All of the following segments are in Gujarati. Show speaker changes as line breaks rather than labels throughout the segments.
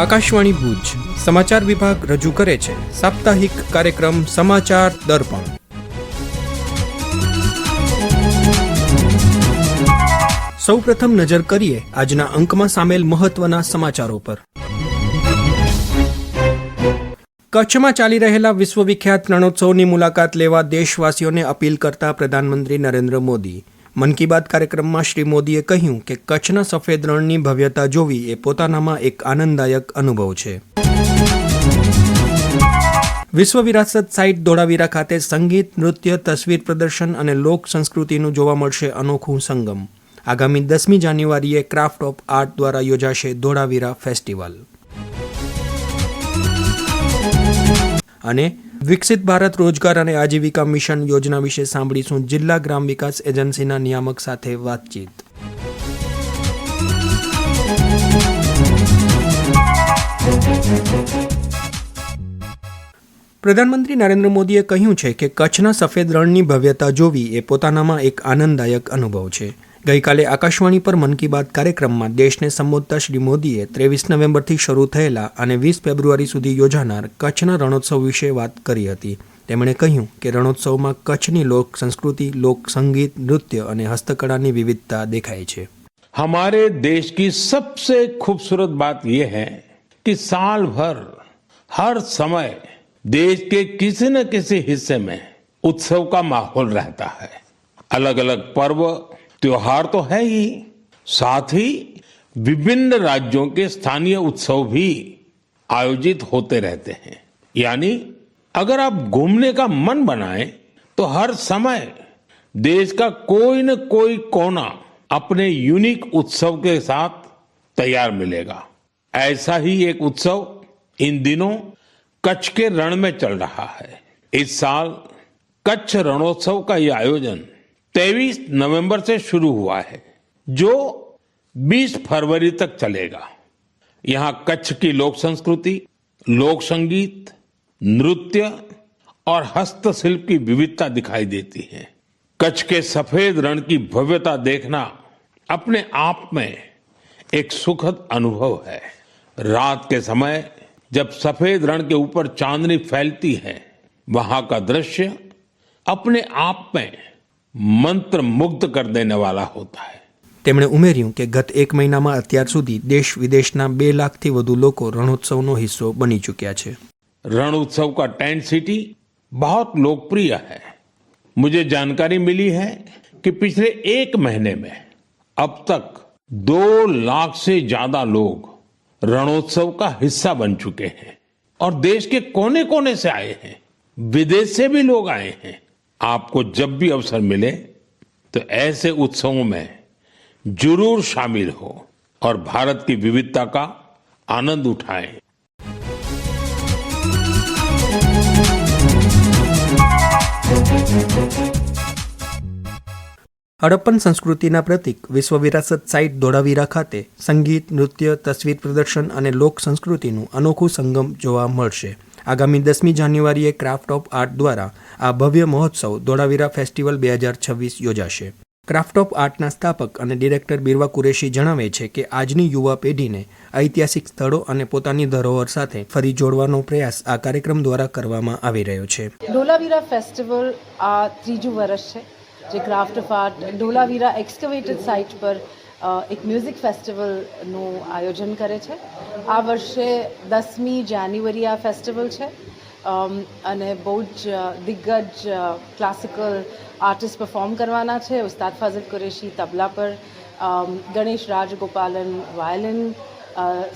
આકાશવાણી ભુજ. સમાચાર વિભાગ રજૂ કરે છે. સાપ્તાહિક કાર્યક્રમ સમાચાર દર્પણ. સૌપ્રથમ નજર કરીએ આજના અંકમાં સામેલ મહત્વના સમાચારો પર. કચ્છમાં ચાલી રહેલા વિશ્વવિખ્યાત રણોત્સવની મુલાકાત લેવા દેશવાસીઓને અપીલ કરતા પ્રધાનમંત્રી નરેન્દ્ર મોદી. મન કી બાત કાર્યક્રમમાં શ્રી મોદીએ કહ્યું કે કચ્છના સફેદ રણની ભવ્યતા જોવી એ પોતાનામાં એક આનંદદાયક અનુભવ છે. વિશ્વ વિરાસત સાઇટ ધોળાવીરા ખાતે સંગીત, નૃત્ય, તસવીર પ્રદર્શન અને લોક સંસ્કૃતિનું જોવા મળશે અનોખું સંગમ. આગામી દસમી જાન્યુઆરીએ ક્રાફ્ટ ઓફ આર્ટ દ્વારા યોજાશે ધોળાવીરા ફેસ્ટિવલ. અને વિકસિત ભારત રોજગાર અને આજીવિકા મિશન યોજના વિશે સાંભળીશું જિલ્લા ગ્રામ વિકાસ એજન્સીના નિયામક સાથે વાતચીત. પ્રધાનમંત્રી નરેન્દ્ર મોદીએ કહ્યું છે કે કચ્છના સફેદ રણની ભવ્યતા જોવી એ પોતાનામાં એક આનંદદાયક અનુભવ છે. ગઈકાલે આકાશવાણી પર મન કી બાત કાર્યક્રમમાં દેશને સંબોધતા શ્રી મોદીએ ત્રેવીસ નવેમ્બરથી શરૂ થયેલા અને વીસ ફેબ્રુઆરી સુધી યોજાનાર કચ્છના રણોત્સવ વિશે વાત કરી હતી તેમણે કહ્યું કે રણોત્સવમાં કચ્છની લોક સંસ્કૃતિ લોક સંગીત નૃત્ય અને હસ્તકળાની વિવિધતા દેખાય છે
हमारे देश की सबसे खूबसूरत बात यह है कि साल भर हर समय देश के किसी न किसी हिस्से में उत्सव का माहौल रहता है अलग अलग पर्व त्योहार तो है ही। साथ ही विभिन्न राज्यों के स्थानीय उत्सव भी आयोजित होते रहते हैं। यानी अगर आप घूमने का मन बनाए तो हर समय देश का कोई न कोई कोना अपने यूनिक उत्सव के साथ तैयार मिलेगा। ऐसा ही एक उत्सव इन दिनों कच्छ के रण में चल रहा है। इस साल कच्छ रणोत्सव का ये आयोजन 23 नवंबर से शुरू हुआ है, जो 20 फरवरी तक चलेगा। यहाँ कच्छ की लोक संस्कृति, लोक संगीत, नृत्य और हस्तशिल्प की विविधता दिखाई देती है। कच्छ के सफ़ेद रण की भव्यता देखना अपने आप में एक सुखद अनुभव है। रात के समय जब सफ़ेद रण के ऊपर चांदनी फैलती है, वहाँ का दृश्य अपने आप में मंत्र मुग्ध कर देने वाला होता है
તેમણે ઉમેર્યું કે ગત એક મહિનામાં અત્યાર સુધી દેશ વિદેશના બે લાખથી વધુ લોકો રણોત્સવનો હિસ્સો બની ચૂક્યા છે
रण उत्सव का टेंट सिटी बहुत लोकप्रिय है मुझे जानकारी मिली है कि पिछले एक महीने में अब तक दो लाख से ज्यादा लोग रणोत्सव का हिस्सा बन चुके हैं और देश के कोने कोने से आए हैं विदेश से भी लोग आए हैं आपको जब भी अवसर मिले तो ऐसे उत्सवों में जरूर शामिल हो और भारत की विविधता का आनंद उठाएं
હડપ્પન સંસ્કૃતિના પ્રતીક વિશ્વ વિરાસત સાઇટ ધોળાવીરા ખાતે સંગીત નૃત્ય તસવીર પ્રદર્શન અને લોક સંસ્કૃતિનું અનોખું સંગમ જોવા મળશે આગામી દસમી જાન્યુઆરીએ ક્રાફ્ટ ઓફ આર્ટ દ્વારા આ ભવ્ય મહોત્સવ ધોળાવીરા ફેસ્ટિવલ બે હજાર છવ્વીસ યોજાશે. ક્રાફ્ટ ઓફ આર્ટના સ્થાપક અને ડિરેક્ટર બિરવા કુરેશી જણાવે છે કે આજની યુવા પેઢીને ઐતિહાસિક સ્થળો અને પોતાની ધરોહર સાથે ફરી જોડવાનો પ્રયાસ આ કાર્યક્રમ દ્વારા કરવામાં આવી રહ્યો છે.
ઢોલાવીરા ફેસ્ટિવલ આ ત્રીજું વર્ષ છે, જે craft of art Dholavira excavated site પર એક મ્યુઝિક ફેસ્ટિવલનું આયોજન કરે છે. આ વર્ષે દસમી જાન્યુઆરી આ ફેસ્ટિવલ છે. અને બહુ જ દિગ્ગજ ક્લાસિકલ આર્ટિસ્ટ પરફોર્મ કરવાના છે. ઉસ્તાદ ફાઝલ કુરેશી તબલા પર ગણેશ રાજગોપાલન વાયલિન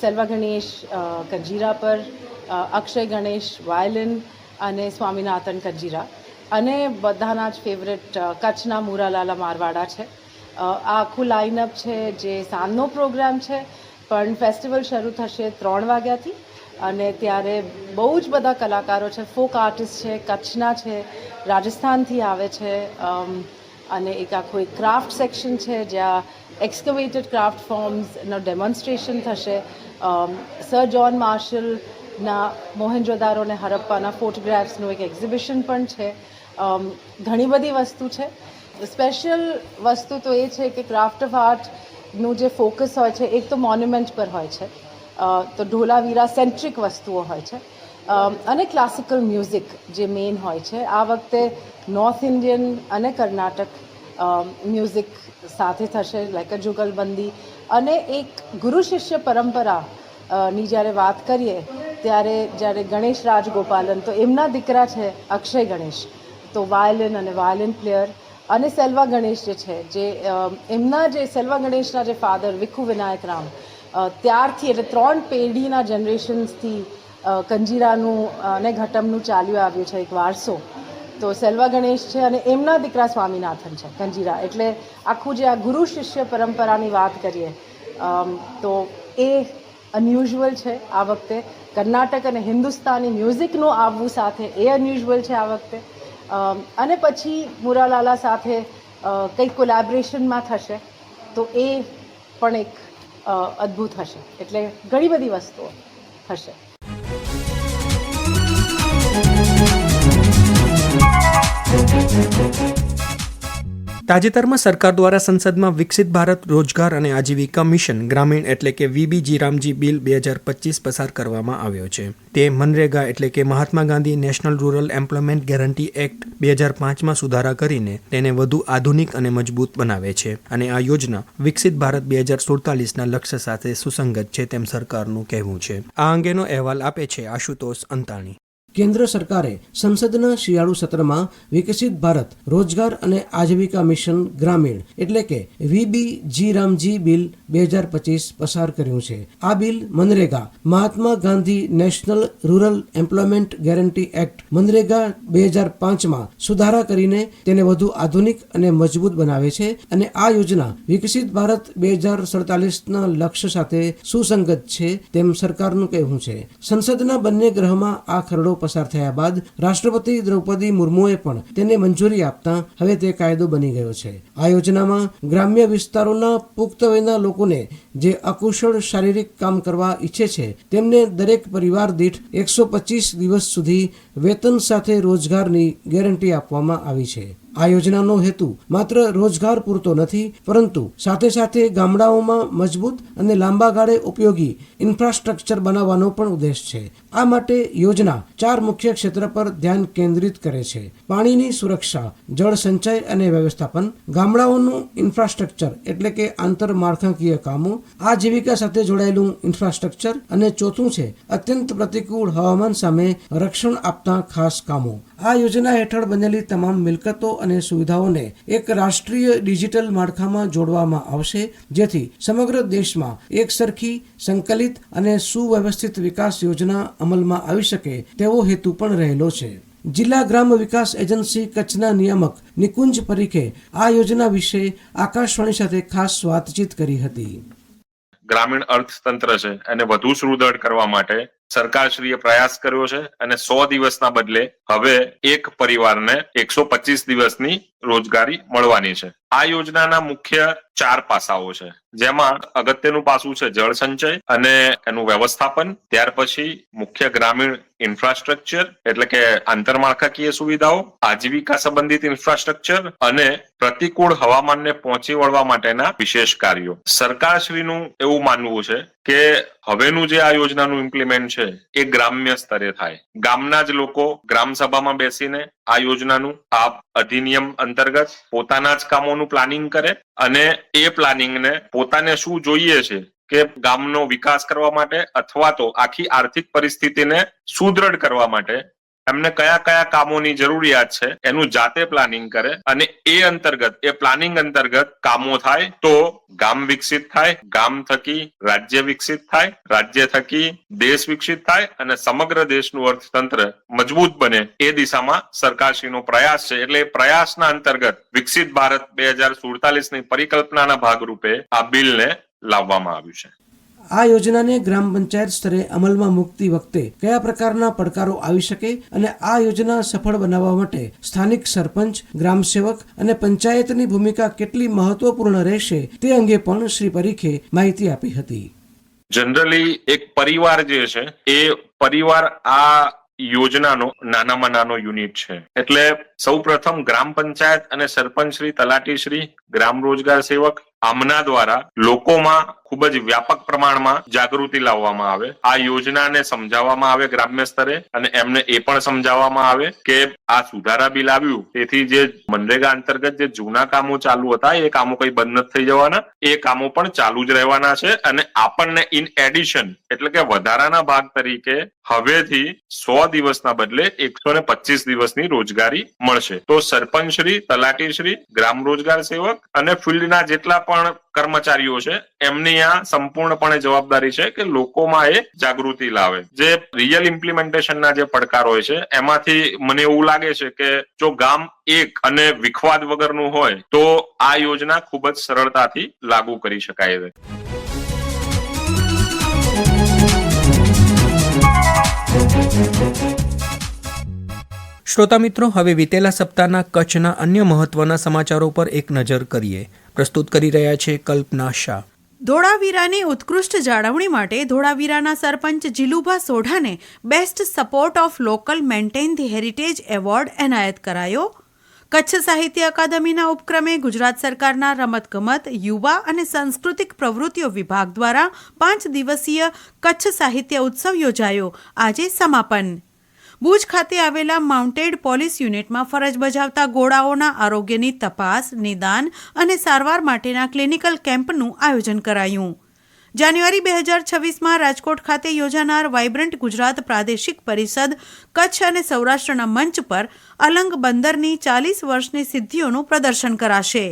સેલ્વા ગણેશ કંજીરા પર અક્ષય ગણેશ વાયલિન અને સ્વામિનાથન કંજીરા અને બધાના જ ફેવરેટ કચ્છના મુરાલાલા મારવાડા છે. આ આખું લાઇનઅપ છે જે સાંજનો પ્રોગ્રામ છે, પણ ફેસ્ટિવલ શરૂ થશે ત્રણ વાગ્યાથી. અને ત્યારે બહુ જ બધા કલાકારો છે ફોક આર્ટિસ્ટ છે, કચ્છના છે, રાજસ્થાનથી આવે છે અને એક આખું એક ક્રાફ્ટ સેક્શન છે, જ્યાં એક્સકવેટેડ ક્રાફ્ટ ફોર્મ્સનો ડેમોન્સ્ટ્રેશન થશે. સર જોન માર્શલના મોહેન્જોદારો અને હરપ્પાના ફોટોગ્રાફ્સનું એક એક્ઝિબિશન પણ છે. ઘણી બધી વસ્તુ છે. સ્પેશિયલ વસ્તુ તો એ છે કે ક્રાફ્ટ ઓફ આર્ટનું જે ફોકસ હોય છે, એક તો મોન્યુમેન્ટ પર હોય છે. તો ઢોલાવીરા સેન્ટ્રિક વસ્તુઓ હોય છે. અને ક્લાસિકલ મ્યુઝિક જે મેઇન હોય છે. આ વખતે નોર્થ ઇન્ડિયન અને કર્ણાટક મ્યુઝિક સાથે થશે લાઈક અ જુગલબંધી અને એક ગુરુ શિષ્ય પરંપરા ની જ્યારે વાત કરીએ, ત્યારે જ્યારે ગણેશ રાજગોપાલન, તો એમના દીકરા છે અક્ષય ગણેશ. તો વાયોલિન અને વાયોલિન પ્લેયર અને સેલ્વા ગણેશ જે છે, જે એમના જે સેલ્વા ગણેશના જે ફાધર વિખુ વિનાયક રામ ત્યારથી એટલે ત્રણ પેઢીના જનરેશન્સથી કંજીરાનું અને ઘટમનું ચાલ્યું આવ્યું છે એક વારસો. તો સેલ્વા ગણેશ છે અને એમના દીકરા સ્વામિનાથન છે, કંજીરા. એટલે આખું જે આ ગુરુ શિષ્ય પરંપરાની વાત કરીએ તો એ અનયુઝ્યુઅલ છે આ વખતે. કર્ણાટક અને હિન્દુસ્તાની મ્યુઝિકનું આવવું સાથે એ અનયુઝ્યુઅલ છે આ વખતે. અને પછી મુરાલાલા સાથે કંઈક કોલેબરેશનમાં થશે, તો એ પણ એક અદ્ભુત હશે. એટલે ઘણી બધી વસ્તુઓ થશે.
તાજેતરમાં સરકાર દ્વારા સંસદમાં વિકસિત ભારત રોજગાર અને આજીવિકા મિશન ગ્રામીણ એટલે કે વીબીજી રામજી બિલ બે હજાર પચીસ પસાર કરવામાં આવ્યો છે. તે મનરેગા એટલે કે Mahatma Gandhi national rural employment guarantee act બે હજાર પાંચમાં સુધારા કરીને તેને વધુ આધુનિક અને મજબૂત બનાવે છે અને આ યોજના વિકસિત ભારત બે હજાર સુડતાલીસના લક્ષ્ય સાથે સુસંગત છે તેમ સરકારનું કહેવું છે. આ અંગેનો અહેવાલ આપે છે આશુતોષ અંતાણી.
કેન્દ્ર સરકારે સંસદના શિયાળુ સત્રમાં વિકસિત ભારત, રોજગાર અને આજીવિકા મિશન ગ્રામીણ એટલે કે વીબી જી રામજી બિલ બે હજાર પચીસ પસાર કર્યું છે. આ bill MNREGA, Mahatma Gandhi national rural employment guarantee act MNREGA બે હજાર પાંચમાં સુધારા કરીને તેને વધુ આધુનિક અને મજબૂત બનાવે છે અને આ યોજના વિકસિત ભારત બે હજાર સડતાલીસના લક્ષ્ય સાથે સુસંગત છે તેમ સરકારનું કહેવું છે. સંસદના બંને ગ્રહમાં આ ખરડો પસાર થયા બાદ રાષ્ટ્રપતિ દ્રૌપદી મુર્મુએ પણ તેને મંજૂરી આપતા હવે તે કાયદો બની ગયો છે. આ યોજનામાં ગ્રામ્ય વિસ્તારોના પુખ્ત વયના લોકોને જે અકુશળ શારીરિક કામ કરવા ઈચ્છે છે, તેમને દરેક પરિવાર દીઠ એકસો દિવસ સુધી વેતન સાથે રોજગારની ગેરંટી આપવામાં આવી છે. આ યોજનાનો હેતુ માત્ર રોજગાર પૂરતો નથી, પરંતુ સાથે સાથે ગામડાઓમાં મજબૂત અને લાંબા ગાળે ઉપયોગી ઇન્ફ્રાસ્ટ્રક્ચર બનાવવાનો પણ ઉદ્દેશ છે. આ માટે યોજના ચાર મુખ્ય ક્ષેત્ર પર ધ્યાન કેન્દ્રિત કરે છે. પાણીની સુરક્ષા, જળ સંચય અને વ્યવસ્થાપન, ગામડાઓનું ઇન્ફ્રાસ્ટ્રક્ચર એટલે કે આંતરમાળખાકીય કામો આજીવિકા સાથે જોડાયેલું ઇન્ફ્રાસ્ટ્રક્ચર અને ચોથું છે અત્યંત પ્રતિકૂળ હવામાન સામે રક્ષણ આપતા ખાસ કામો. આ યોજના હેઠળ બનેલી તમામ મિલકતો અને સુવિધાઓને એક રાષ્ટ્રીય ડિજિટલ માળખામાં જોડવામાં આવશે, જેથી સમગ્ર દેશમાં એક સરખી સંકલિત અને સુવ્યવસ્થિત વિકાસ યોજના અમલમાં આવી શકે તેવો હેતુ પણ રહેલો છે. જિલ્લા ગ્રામ વિકાસ એજન્સી કચ્છના નિયામક નિકુંજ પરીખે આ યોજના વિશે આકાશવાણી સાથે ખાસ વાતચીત કરી હતી.
ગ્રામીણ અર્થતંત્ર છે, એને વધુ સુદૃઢ કરવા માટે સરકારશ્રીએ પ્રયાસ કર્યો છે અને સો દિવસના બદલે હવે એક પરિવારને એકસો પચીસ દિવસની રોજગારી મળવાની છે. આ યોજનાના મુખ્ય ચાર પાસાઓ છે. જેમાં અગત્યનું પાસું છે જળ સંચય અને એનું વ્યવસ્થાપન, ત્યાર પછી મુખ્ય ગ્રામીણ ઇન્ફ્રાસ્ટ્રક્ચર, એટલે કે આંતરમાળખાકીય સુવિધાઓ, આજીવિકા સંબંધિત ઇન્ફ્રાસ્ટ્રક્ચર અને પ્રતિકૂળ હવામાનને પહોંચી વળવા માટેના વિશેષ કાર્યો. સરકારશ્રીનું એવું માનવું છે કે હવેનું જે આ યોજનાનું ઇમ્પ્લિમેન્ટ છે, એ ગ્રામ્ય સ્તરે થાય. ગામના જ લોકો ગ્રામ સભામાં બેસીને આ યોજનાનું આ અધિનિયમ અંતર્ગત પોતાના જ કામોનું પ્લાનિંગ કરે અને એ પ્લાનિંગને પોતાને શું જોઈએ છે કે ગામનો વિકાસ કરવા માટે અથવા તો આખી આર્થિક પરિસ્થિતિને સુદૃઢ કરવા માટે એમને કયા કયા કામોની જરૂરિયાત છે, એનું જાતે પ્લાનિંગ કરે અને એ અંતર્ગત, એ પ્લાનિંગ અંતર્ગત કામો થાય તો ગામ વિકસિત થાય, ગામ થકી રાજ્ય વિકસિત થાય, રાજ્ય થકી દેશ વિકસિત થાય અને સમગ્ર દેશનું અર્થતંત્ર મજબૂત બને એ દિશામાં સરકારશ્રીનો પ્રયાસ છે. એટલે પ્રયાસના અંતર્ગત વિકસિત ભારત બે હજાર સુડતાલીસની પરિકલ્પનાના ભાગરૂપે આ બિલને લાવવામાં આવ્યું છે.
આ યોજનાને ગ્રામ પંચાયત સ્તરે અમલમાં મૂકતી વખતે કયા પ્રકારના પડકારો આવી શકે અને આ યોજના સફળ બનાવવા માટે સ્થાનિક સરપંચ ગ્રામ અને પંચાયતની ભૂમિકા કેટલી મહત્વપૂર્ણ રહેશે તે અંગે પણ શ્રી પરીખે માહિતી આપી હતી.
જનરલી એક પરિવાર જે છે, એ પરિવાર આ યોજનાનો નાનામાં નાનો યુનિટ છે. એટલે સૌ પ્રથમ ગ્રામ પંચાયત અને સરપંચ શ્રી, તલાટી શ્રી, ગ્રામ રોજગાર સેવક આમના દ્વારા લોકોમાં ખૂબ જ વ્યાપક પ્રમાણમાં જાગૃતિ લાવવામાં આવે. આ યોજનાને સમજાવવામાં આવે ગ્રામ્ય સ્તરે અને એમને એ પણ સમજાવવામાં આવે કે આ સુધારા બિલ આવ્યું, તેથી જે મનરેગા અંતર્ગત જે જૂના કામો ચાલુ હતા, એ કામો કઈ બંધ નથી થઈ જવાના. એ કામો પણ ચાલુ જ રહેવાના છે અને આપણને ઇન એડિશન એટલે કે વધારાના ભાગ તરીકે હવેથી સો દિવસના બદલે એકસો ને પચીસ દિવસની રોજગારી મળશે. તો સરપંચશ્રી તલાટીશ્રી ગ્રામ રોજગાર સેવક અને ફિલ્ડના જેટલા પણ કર્મચારીઓ છે, એમની આ સંપૂર્ણપણે જવાબદારી છે કે લોકોમાં એ જાગૃતિ લાવે. જે રિયલ ઇમ્પ્લિમેન્ટેશનના જે પડકાર હોય છે, એમાંથી મને એવું લાગે છે કે જો ગામ એક અને વિખવાદ વગરનું હોય, તો આ યોજના ખૂબ જ સરળતાથી લાગુ કરી શકાય છે.
શ્રોતા મિત્રો, હવે વિતેલા સપ્તાહના કચ્છના અન્ય મહત્વના સમાચારો પર એક નજર કરીએ. પ્રસ્તુત કરી રહ્યા છે કલ્પના શાહ.
ધોળાવીરાની ઉત્કૃષ્ટ જાળવણી માટે ધોળાવીરાના sarpanch Jilubha સોઢાને best support of local maintain the heritage award એનાયત કરાયો. કચ્છ સાહિત્ય અકાદમીના ઉપક્રમે ગુજરાત સરકારના રમતગમત, યુવા અને સાંસ્કૃતિક પ્રવૃત્તિઓ વિભાગ દ્વારા પાંચ દિવસીય કચ્છ સાહિત્ય ઉત્સવ યોજાયો. આજે સમાપન. ભુજ ખાતે આવેલા માઉન્ટેડ પોલીસ યુનિટમાં ફરજ બજાવતા ગોળાઓના આરોગ્યની તપાસ, નિદાન અને સારવાર માટેના ક્લિનિકલ કેમ્પનું આયોજન કરાયું. જાન્યુઆરી બે હજાર છવ્વીસમાં રાજકોટ ખાતે યોજાનાર વાઇબ્રન્ટ ગુજરાત પ્રાદેશિક પરિષદ કચ્છ અને સૌરાષ્ટ્રના મંચ પર અલંગ બંદરની ચાલીસ વર્ષની સિદ્ધિઓનું પ્રદર્શન કરાશે.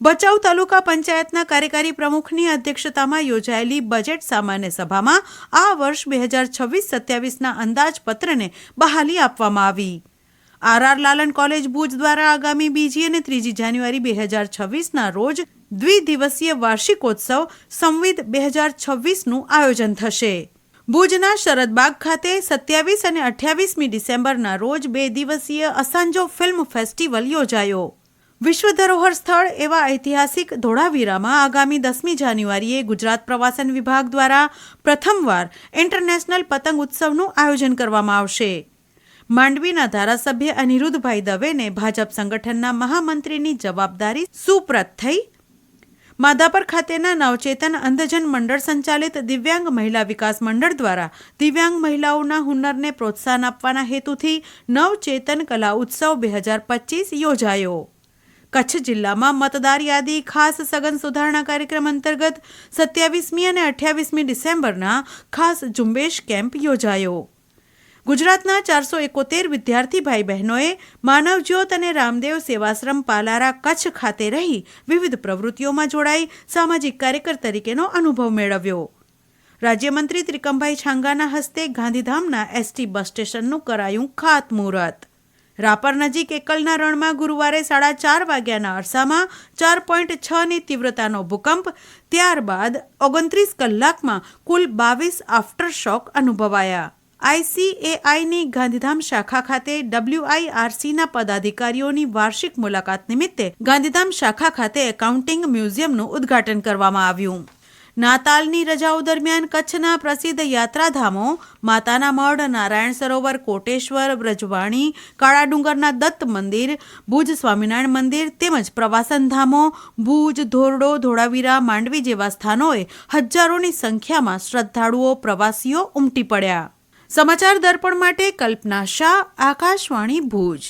ભચાઉ તાલુકા પંચાયતના કાર્યકારી પ્રમુખની અધ્યક્ષતામાં યોજાયેલી બજેટ સામાન્ય સભામાં આ વર્ષ બે હજાર છવ્વીસ સત્યાવીસના અંદાજપત્રને બહાલી આપવામાં આવી. R R Lalan college Bhuj દ્વારા આગામી બીજી અને ત્રીજી જાન્યુઆરી બે હજાર છવ્વીસના રોજ દ્વિદિવસીય વાર્ષિકોત્સવ સંવિદ બે હજાર છવ્વીસનું આયોજન થશે. ભુજના શરદબાગ ખાતે સત્યાવીસ અને અઠ્યાવીસમી ડિસેમ્બરના રોજ બે દિવસીય અસાંજો ફિલ્મ ફેસ્ટિવલ યોજાયો. વિશ્વ ધરોહર સ્થળ એવા ઐતિહાસિક ધોળાવીરામાં આગામી દસમી જાન્યુઆરીએ ગુજરાત પ્રવાસન વિભાગ દ્વારા પ્રથમવાર ઇન્ટરનેશનલ પતંગ ઉત્સવનું આયોજન કરવામાં આવશે. માંડવીના ધારાસભ્ય અનિરુદ્ધભાઈ દવેને ભાજપ સંગઠનના મહામંત્રીની જવાબદારી સુપ્રત થઈ. માધાપર ખાતેના નવચેતન અંધજન મંડળ સંચાલિત દિવ્યાંગ મહિલા વિકાસ મંડળ દ્વારા દિવ્યાંગ મહિલાઓના હુનરને પ્રોત્સાહન આપવાના હેતુથી નવચેતન કલા ઉત્સવ બે હજાર પચીસ યોજાયો. કચ્છ જિલ્લામાં મતદાર યાદી ખાસ સઘન સુધારણા કાર્યક્રમ અંતર્ગત સત્યાવીસમી અને અઠ્યાવીસમી ડિસેમ્બરના ખાસ ઝુંબેશ કેમ્પ યોજાયો. ગુજરાતના ચારસો એકોતેર વિદ્યાર્થી ભાઈ બહેનોએ માનવજ્યોત અને રામદેવ સેવાશ્રમ પાલારા કચ્છ ખાતે રહી વિવિધ પ્રવૃત્તિઓમાં જોડાઈ સામાજિક કાર્યકર તરીકેનો અનુભવ મેળવ્યો. રાજ્યમંત્રી ત્રિકમભાઈ છાંગાના હસ્તે ગાંધીધામના એસટી બસ સ્ટેશનનું કરાયું ખાતમુહૂર્ત. રાપર નજીક એકલના રણમાં ગુરુવારે સાડા ચાર વાગ્યાના અરસામાં ચાર પોઈન્ટ છની તીવ્રતાનો ભૂકંપ, ત્યારબાદ ઓગણત્રીસ કલાકમાં કુલ બાવીસ આફ્ટર શોક અનુભવાયા આઈસીએઆઈની ગાંધીધામ શાખા ખાતે ડબલ્યુઆઈઆરસીના પદાધિકારીઓની વાર્ષિક મુલાકાત નિમિત્તે ગાંધીધામ શાખા ખાતે એકાઉન્ટિંગ મ્યુઝિયમનું ઉદ્ઘાટન કરવામાં આવ્યું. નાતાલની રજાઓ દરમિયાન કચ્છના પ્રસિદ્ધ યાત્રાધામો માતાના મઢ, નારાયણ સરોવર, કોટેશ્વર, બ્રજવાણી કાળા ડુંગરના દત્ત મંદિર, ભુજ સ્વામિનારાયણ મંદિર તેમજ પ્રવાસન ધામો, ભુજ, ધોરડો, ધોળાવીરા, માંડવી જેવા સ્થાનોએ હજારોની સંખ્યામાં શ્રદ્ધાળુઓ, પ્રવાસીઓ ઉમટી પડ્યા. સમાચાર દર્પણ માટે કલ્પના શાહ, આકાશવાણી, ભુજ.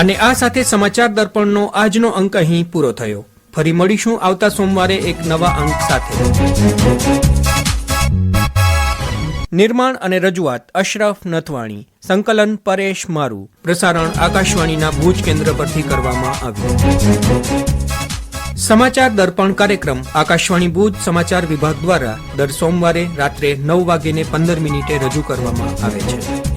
અને આ સાથે સમાચાર દર્પણનો આજનો અંક અહીં પૂરો થયો. ફરી મળીશું આવતા સોમવારે એક નવા અંક સાથે. નિર્માણ અને રજૂઆત અશરફ નથવાણી. સંકલન પરેશ મારુ. પ્રસારણ આકાશવાણીના ભુજ કેન્દ્ર પરથી કરવામાં આવ્યું. સમાચાર દર્પણ કાર્યક્રમ આકાશવાણી ભુજ સમાચાર વિભાગ દ્વારા દર સોમવારે રાત્રે નવ વાગ્યે પંદર મિનિટે રજૂ કરવામાં આવે છે.